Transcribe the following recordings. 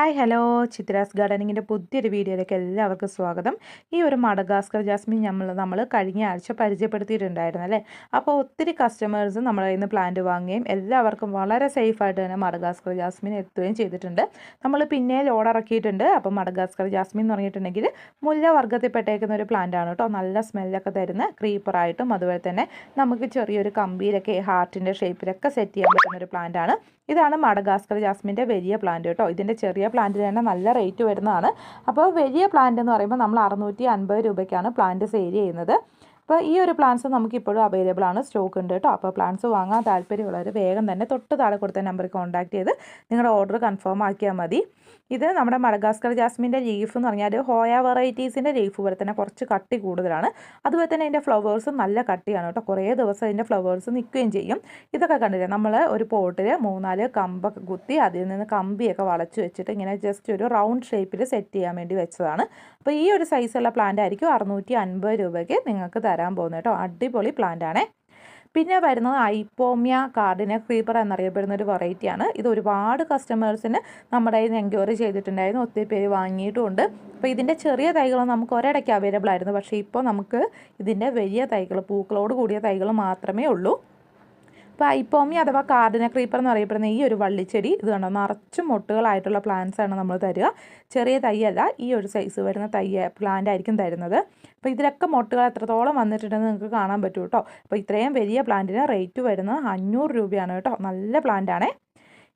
Hi hello. Chitra's ഗാർഡനിങ്ങിന്റെ പുതിയൊരു വീഡിയോയിലേക്ക് എല്ലാവർക്കും സ്വാഗതം. ഈ ഒരു മഡഗാസ്കർ ജാസ്മിൻ നമ്മൾ നമ്മൾ കഴിഞ്ഞ ആഴ്ച പരിചയപ്പെടുത്തിയിട്ടുണ്ടായിരുന്നു അല്ലേ? അപ്പോൾ ഒത്തിരി കസ്റ്റമേഴ്സ് നമ്മളെ നിന്ന് പ്ലാന്റ് വാങ്ങുകയും എല്ലാവർക്കും വളരെ സേഫായിട്ട് തന്നെ മഡഗാസ്കർ ജാസ്മിൻ എത്തുകയും ചെയ്തിട്ടുണ്ട്. നമ്മൾ പിന്നെ ലോഡ് ഇറക്കിയിട്ടുണ്ട്. അപ്പോൾ മഡഗാസ്കർ ജാസ്മിൻ എന്ന് പറഞ്ഞിട്ടുണ്ടെങ്കിൽ മുല്ല വർഗത്തിൽപ്പെട്ടേക്കുന്ന ഒരു പ്ലാന്റ് ആണ് കേട്ടോ. നല്ല സ്മെല്ലൊക്കെ തരുന്ന ക്രീപ്പറായിട്ടും അതുപോലെ തന്നെ നമുക്ക് ചെറിയൊരു കമ്പിയിലൊക്കെ ഹാർട്ടിന്റെ ഷേപ്പിലൊക്കെ സെറ്റ് ചെയ്യാൻ പറ്റുന്ന ഒരു പ്ലാന്റാണ് ഇതാണ് മടഗാസ്കർ ജാസ്മിന്റെ വലിയ പ്ലാന്റ് കേട്ടോ. ഇതിന്റെ ചെറിയ പ്ലാന്റിന് തന്നെ നല്ല റേറ്റ് വരുന്നതാണ്. അപ്പോൾ വലിയ പ്ലാന്റ് എന്ന് പറയുമ്പോൾ നമ്മൾ അറുന്നൂറ്റി അൻപത് രൂപയ്ക്കാണ് പ്ലാന്റ് സെയിൽ ചെയ്യുന്നത്. അപ്പോൾ ഈ ഒരു പ്ലാൻസ് നമുക്കിപ്പോഴും അവൈലബിൾ ആണ്. സ്റ്റോക്ക് ഉണ്ട് കേട്ടോ അപ്പോൾ പ്ലാൻസ് വാങ്ങാൻ താല്പര്യമുള്ളവർ വേഗം തന്നെ തൊട്ട് താഴെ കൊടുത്ത നമ്പറിൽ കോൺടാക്ട് ചെയ്ത് നിങ്ങളുടെ ഓർഡർ കൺഫേം ആക്കിയാൽ മതി. ഇത് നമ്മുടെ മഡഗാസ്കർ ജാസ്മിന്റെ ലീഫ് എന്ന് പറഞ്ഞാൽ ഹോയ വെറൈറ്റീസിന്റെ ലീഫ് പോലെ തന്നെ കുറച്ച് കട്ടി കൂടുതലാണ്. അതുപോലെ തന്നെ അതിന്റെ ഫ്ലവേഴ്സ് നല്ല കട്ടിയാണ് കേട്ടോ കുറേ ദിവസം അതിന്റെ ഫ്ലവേഴ്സ് നിൽക്കുകയും ചെയ്യും. ഇതൊക്കെ കണ്ടില്ലേ? നമ്മൾ ഒരു പോട്ടിൽ മൂന്നാൽ കമ്പൊക്കെ കുത്തി അതിൽ നിന്ന് കമ്പിയൊക്കെ വളച്ച് വെച്ചിട്ട് ഇങ്ങനെ ജസ്റ്റ് ഒരു റൗണ്ട് ഷേപ്പിൽ സെറ്റ് ചെയ്യാൻ വേണ്ടി വെച്ചതാണ്. അപ്പോൾ ഈ ഒരു സൈസുള്ള പ്ലാന്റ് ആയിരിക്കും അറുന്നൂറ്റി അൻപത് രൂപയ്ക്ക് നിങ്ങൾക്ക് തരാൻ പോകുന്നത് കേട്ടോ. അടിപൊളി പ്ലാന്റ് ആണേ. പിന്നെ വരുന്നത് ഐപ്പോമിയ കാർഡിന ക്രീപ്പർ എന്നറിയപ്പെടുന്ന ഒരു വെറൈറ്റിയാണ് ഇത് ഒരുപാട് കസ്റ്റമേഴ്സിന് നമ്മുടെ നിന്ന് എൻക്വയറി ചെയ്തിട്ടുണ്ടായിരുന്നു. ഒത്തിരി പേര് വാങ്ങിയിട്ടുമുണ്ട് അപ്പോൾ ഇതിന്റെ ചെറിയ തൈകൾ നമുക്ക് ഒരിടയ്ക്ക് അവൈലബിൾ ആയിരുന്നു. പക്ഷേ ഇപ്പോൾ നമുക്ക് ഇതിന്റെ വലിയ തൈകൾ പൂക്കളോട് കൂടിയ തൈകൾ മാത്രമേ ഉള്ളൂ. അപ്പോൾ ഐപ്പോമി അഥവാ കാർഡിന ക്രീപ്പർ എന്ന് അറിയപ്പെടുന്ന ഈ ഒരു വള്ളിച്ചെടി ഇത് കണ്ടോ? നിറച്ചും മൊട്ടുകളായിട്ടുള്ള പ്ലാന്റ്സ് ആണ് നമ്മൾ തരിക. ചെറിയ തൈയല്ല ഈ ഒരു സൈസ് വരുന്ന തൈ പ്ലാന്റ് ആയിരിക്കും തരുന്നത്. അപ്പോൾ ഇതിലൊക്കെ മൊട്ടുകൾ എത്രത്തോളം വന്നിട്ടുണ്ടെന്ന് നിങ്ങൾക്ക് കാണാൻ പറ്റും കേട്ടോ അപ്പോൾ ഇത്രയും വലിയ പ്ലാന്റിന് റേറ്റ് വരുന്നത് അഞ്ഞൂറ് രൂപയാണ് കേട്ടോ. നല്ല പ്ലാന്റ് ആണേ.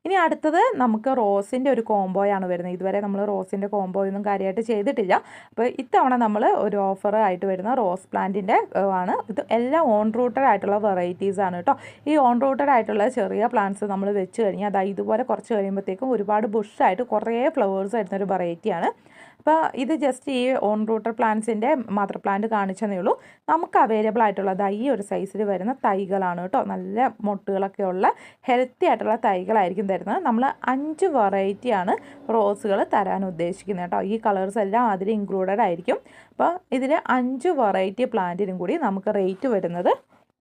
ഇനി അടുത്തത് നമുക്ക് റോസിന്റെ ഒരു കോംബോയാണ് വരുന്നത്. ഇതുവരെ നമ്മൾ റോസിന്റെ കോംബോ ഒന്നും കാര്യമായിട്ട് ചെയ്തിട്ടില്ല. അപ്പോൾ ഇത്തവണ നമ്മൾ ഒരു ഓഫർ ആയിട്ട് വരുന്ന റോസ് പ്ലാന്റിന്റെ ആണ്. ഇത് എല്ലാം ഓൺ റൂട്ടഡ് ആയിട്ടുള്ള വെറൈറ്റീസ് ആണ് കേട്ടോ. ഈ ഓൺ റൂട്ടഡ് ആയിട്ടുള്ള ചെറിയ പ്ലാന്റ്സ് നമ്മൾ വെച്ച് കഴിഞ്ഞാൽ അതായത് ഇതുപോലെ കുറച്ച് കഴിയുമ്പോഴത്തേക്കും ഒരുപാട് ബുഷായിട്ട് കുറേ ഫ്ലവേഴ്സ് വരുന്ന ഒരു വെറൈറ്റിയാണ് അപ്പോൾ ഇത് ജസ്റ്റ് ഈ ഓൺ റൂട്ടർ പ്ലാന്റ്സിന്റെ മദർ പ്ലാന്റ് കാണിച്ചതേ ഉള്ളൂ. നമുക്ക് അവൈലബിൾ ആയിട്ടുള്ളത് ഈ ഒരു സൈസിൽ വരുന്ന തൈകളാണ് കേട്ടോ. നല്ല മുട്ടുകളൊക്കെ ഉള്ള ഹെൽത്തി ആയിട്ടുള്ള തൈകളായിരിക്കും തരുന്നത്. നമ്മൾ അഞ്ച് വെറൈറ്റിയാണ് റോസുകൾ തരാൻ ഉദ്ദേശിക്കുന്നത് കേട്ടോ. ഈ കളേഴ്സ് എല്ലാം അതിൽ ഇൻക്ലൂഡഡ് ആയിരിക്കും. അപ്പോൾ ഇതിൽ അഞ്ച് വെറൈറ്റി പ്ലാന്റിനും കൂടി നമുക്ക് റേറ്റ് വരുന്നത്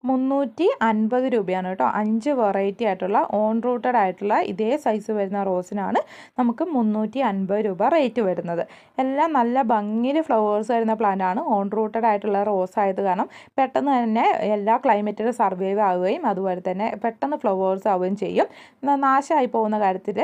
മുന്നൂറ്റി അൻപത് രൂപയാണ് കേട്ടോ. അഞ്ച് വെറൈറ്റി ആയിട്ടുള്ള ഓൺ റൂട്ടഡ് ആയിട്ടുള്ള ഇതേ സൈസ് വരുന്ന റോസിനാണ് നമുക്ക് മുന്നൂറ്റി അൻപത് രൂപ റേറ്റ് വരുന്നത്. എല്ലാം നല്ല ഭംഗിയിൽ ഫ്ലവേഴ്സ് വരുന്ന പ്ലാന്റ് ആണ്. ഓൺ റൂട്ടഡ് ആയിട്ടുള്ള റോസ് ആയത് കാരണം പെട്ടെന്ന് തന്നെ എല്ലാ ക്ലൈമറ്റിലും സർവൈവ് ആവുകയും അതുപോലെ തന്നെ പെട്ടെന്ന് ഫ്ലവേഴ്സ് ആവുകയും ചെയ്യും. നാശമായി പോകുന്ന കാര്യത്തിൽ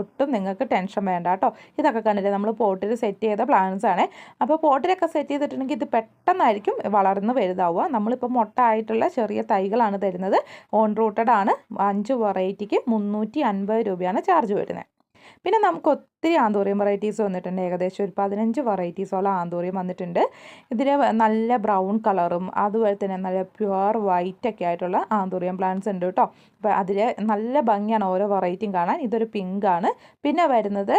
ഒട്ടും നിങ്ങൾക്ക് ടെൻഷൻ വേണ്ട കേട്ടോ. ഇതൊക്കെ കണ്ടില്ലേ? നമ്മൾ പോട്ടിൽ സെറ്റ് ചെയ്ത പ്ലാന്റ്സ് ആണ്. അപ്പോൾ പോട്ടിലൊക്കെ സെറ്റ് ചെയ്തിട്ടുണ്ടെങ്കിൽ ഇത് പെട്ടെന്നായിരിക്കും വളർന്ന് വലുതാവുക. നമ്മളിപ്പോൾ മൊട്ട ആയിട്ടുള്ള ചെറിയ തൈകളാണ് തരുന്നത്. ഓൺ റൂട്ടഡ് ആണ് അഞ്ച് വെറൈറ്റിക്ക് മുന്നൂറ്റി അൻപത് രൂപയാണ് ചാർജ് വരുന്നത്. പിന്നെ നമുക്ക് ഒത്തിരി ആന്തോറിയം വെറൈറ്റീസ് വന്നിട്ടുണ്ട്. ഏകദേശം ഒരു പതിനഞ്ച് വെറൈറ്റീസോളം ആന്തോറിയം വന്നിട്ടുണ്ട്. ഇതിൽ നല്ല ബ്രൗൺ കളറും അതുപോലെ തന്നെ നല്ല പ്യുവർ വൈറ്റ് ഒക്കെ ആയിട്ടുള്ള ആന്തോറിയം പ്ലാന്റ്സ് ഉണ്ട് കേട്ടോ. അപ്പോൾ അതിൽ നല്ല ഭംഗിയാണ് ഓരോ വെറൈറ്റിയും കാണാൻ. ഇതൊരു പിങ്കാണ് പിന്നെ വരുന്നത്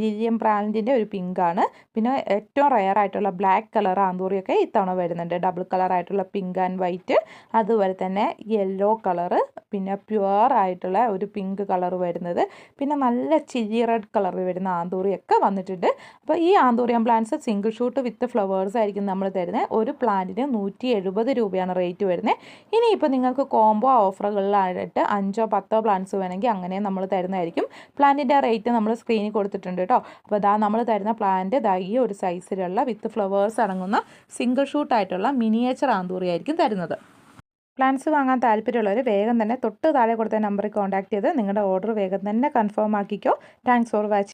ലിലിയം പ്ലാന്റിന്റെ ഒരു പിങ്കാണ് പിന്നെ ഏറ്റവും റയർ ആയിട്ടുള്ള ബ്ലാക്ക് കളർ ആന്തോറിയൊക്കെ ഇത്തവണ വരുന്നുണ്ട്. ഡബിൾ കളർ ആയിട്ടുള്ള പിങ്ക് ആൻഡ് വൈറ്റ് അതുപോലെ തന്നെ യെല്ലോ കളറ് പിന്നെ പ്യുവർ ആയിട്ടുള്ള ഒരു പിങ്ക് കളർ വരുന്നത്. പിന്നെ നല്ല ചില്ലി റെഡ് കളർ വരുന്ന ആന്തൂറിയൊക്കെ വന്നിട്ടുണ്ട്. അപ്പോൾ ഈ anthurium plants single shoot with flowers ആയിരിക്കും നമ്മൾ തരുന്നത്. ഒരു പ്ലാന്റിന് നൂറ്റി എഴുപത് രൂപയാണ് റേറ്റ് വരുന്നത്. ഇനിയിപ്പോൾ നിങ്ങൾക്ക് കോംബോ ഓഫറുകളിലായിട്ട് അഞ്ചോ പത്തോ പ്ലാന്റ്സ് വേണമെങ്കിൽ അങ്ങനെ നമ്മൾ തരുന്നതായിരിക്കും. പ്ലാന്റിന്റെ റേറ്റ് നമ്മൾ സ്ക്രീനിൽ കൊടുത്തിട്ടുണ്ട് കേട്ടോ അപ്പോൾ ഇതാ നമ്മൾ തരുന്ന പ്ലാന്റ് ദാ ഈ ഒരു സൈസിലുള്ള വിത്ത് ഫ്ലവേഴ്സ് അടങ്ങുന്ന സിംഗിൾ ഷൂട്ടായിട്ടുള്ള മിനിയേച്ചർ ആന്തൂറി ആയിരിക്കും തരുന്നത്. പ്ലാന്റ്സ് വാങ്ങാൻ താല്പര്യമുള്ളവർ വേഗം തന്നെ തൊട്ട് താഴെ കൊടുത്ത നമ്പറിൽ കോൺടാക്ട് ചെയ്ത് നിങ്ങളുടെ ഓർഡർ വേഗം തന്നെ കൺഫേം ആക്കിക്കോ. Thanks for watching